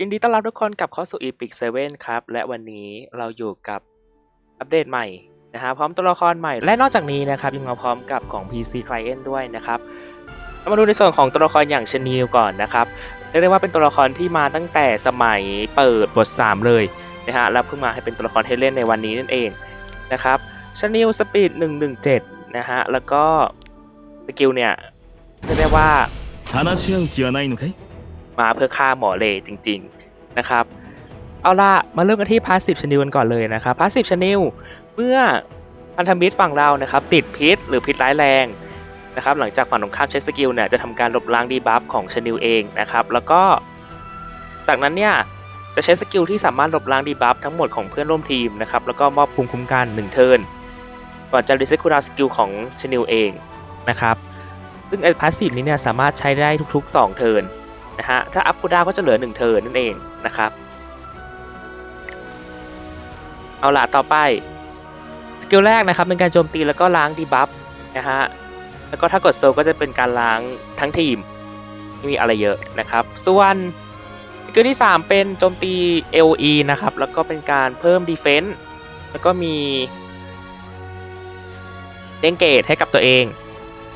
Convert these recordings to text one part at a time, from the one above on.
ยินดีต้อนรับทุกคนกลับเข้าสู่ Epic 7ครับ และวันนี้เราอยู่กับอัปเดตใหม่นะฮะพร้อมตัวละครใหม่ และนอกจากนี้นะครับยังมาพร้อมกับของ PC Client ด้วยนะครับเรามาดูในส่วนของตัวละครอย่างชนีลก่อนนะครับเรียกได้ว่าเป็นตัวละครที่มาตั้งแต่สมัยเปิดบท 3 เลยนะฮะแล้วเพิ่งมาให้เป็นตัวละครให้เล่นในวันนี้นั่นเองนะครับชนีลสปีด117นะฮะแล้วก็สกิลเนี่ยเรียกได้ว่า 話し合う気はないのかい มาเพื่อฆ่าหมอเลจริง ๆนะครับ เอาล่ะมาเริ่มกันที่พาสซีฟชนิลกันก่อนเลยนะครับพาสซีฟชนิลเมื่อพันธมิตรฝั่งเรานะครับติดพิษหรือพิษร้ายแรงนะครับหลังจากฝั่งตรงข้ามใช้สกิลเนี่ยจะทำการลบล้างดีบัฟของชนิลเองนะครับแล้วก็ จากนั้นเนี่ยจะใช้สกิลที่สามารถลบล้างดีบัฟทั้งหมดของเพื่อนร่วมทีมนะครับแล้วก็มอบภูมิคุ้มกัน1เทิร์นก่อนจะรีเซ็ตคูลดาวสกิลของชนิลเองนะครับซึ่งไอ้พาสซีฟนี้เนี่ยสามารถใช้ได้ทุกๆ 2 เทิร์น นะฮะ ถ้าอัพคูดาก็จะเหลือ 1 เทิร์นนั่นเองนะครับ เอาล่ะต่อไป สกิลแรกนะครับเป็นการโจมตีแล้วก็ล้างดีบัฟนะฮะ แล้วก็ถ้ากดโซก็จะเป็นการล้างทั้งทีมไม่มีอะไรเยอะนะครับ ส่วนสกิลที่ 3 เป็นโจมตี AOE นะครับ แล้วก็เป็นการเพิ่มดีเฟนส์แล้วก็มีเด้งเกตให้กับตัวเอง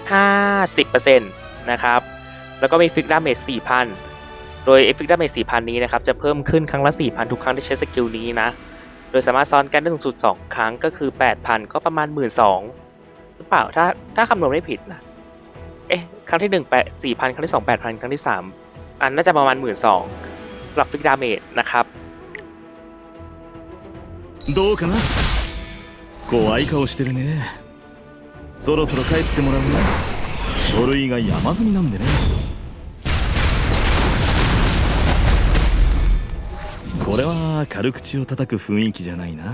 50%นะครับ แล้วก็มีฟิกดาเมจ4,000 โดยฟิกดาเมจ4,000 นี้นะครับ จะเพิ่มขึ้นครั้งละ 4,000 ทุกครั้งที่ใช้สกิลนี้นะ โดยสามารถซ้อนกันได้สูงสุด 2 ครั้งก็คือ 8,000 ก็ประมาณ 12,000หรือเปล่า ถ้าถ้าคำนวณไม่ผิดนะ เอ๊ะ ครั้งที่1 8 4,000 ครั้งที่ 2 8,000 ครั้งที่ 3 อันน่าจะประมาณ 12,000สำหรับฟิกดาเมจนะครับ どうかな怖い顔してるねそろそろ帰ってもらうね書類が山積みなんでね これは軽口を叩く雰囲気じゃないな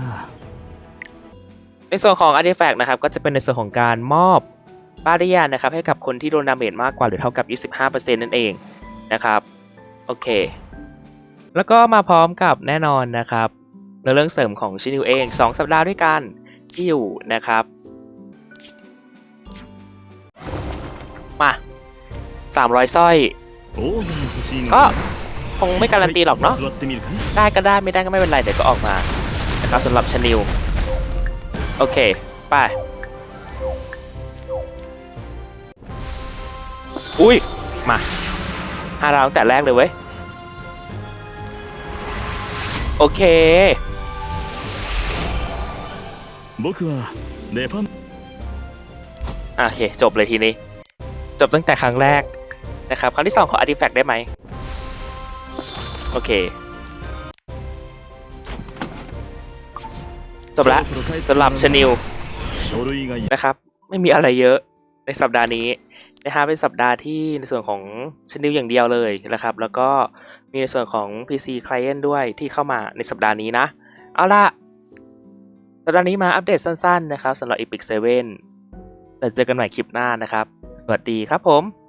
ในส่วนของ Artifact นะครับ ก็จะเป็นในส่วนของการมอบบาเรียนะครับ ให้กับคนที่โดนดาเมจมากกว่าหรือเท่ากับ 25%นั่นเองนะครับ โอเค แล้วก็มาพร้อมกับแน่นอนนะครับในเรื่องเสริมของชินิวเอง 2 สัปดาห์ด้วยกันที่อยู่นะครับ มา 300สร้อย 大勢欲しいの ก็ か ค คงไม่การันตีหรอกเนาะได้ก็ได้ไม่ได้ก็ไม่เป็นไรเดี๋ยวก็ออกมานะครับสำหรับชนิวโอเคไปอุ้ยมาห้าราวตั้งแต่แรกเลยเว้ยโอเคโอเค จบเลยทีนี้ จบตั้งแต่ครั้งแรกนะครับ ครั้งที่ 2 ของอาร์ติแฟกต์ได้ไหม โอเคจบละสำหรับชนิวนะครับ ไม่มีอะไรเยอะในสัปดาห์นี้นะฮะเป็นสัปดาห์ที่ในส่วนของชนิวอย่างเดียวเลยนะครับ แล้วก็มีในส่วนของ PC Client ด้วยที่เข้ามาในสัปดาห์นี้นะ เอาละสัปดาห์นี้มาอัปเดตสั้นๆนะครับสำหรับ Epic 7แล้วเจอกันใหม่คลิปหน้านะครับ สวัสดีครับผม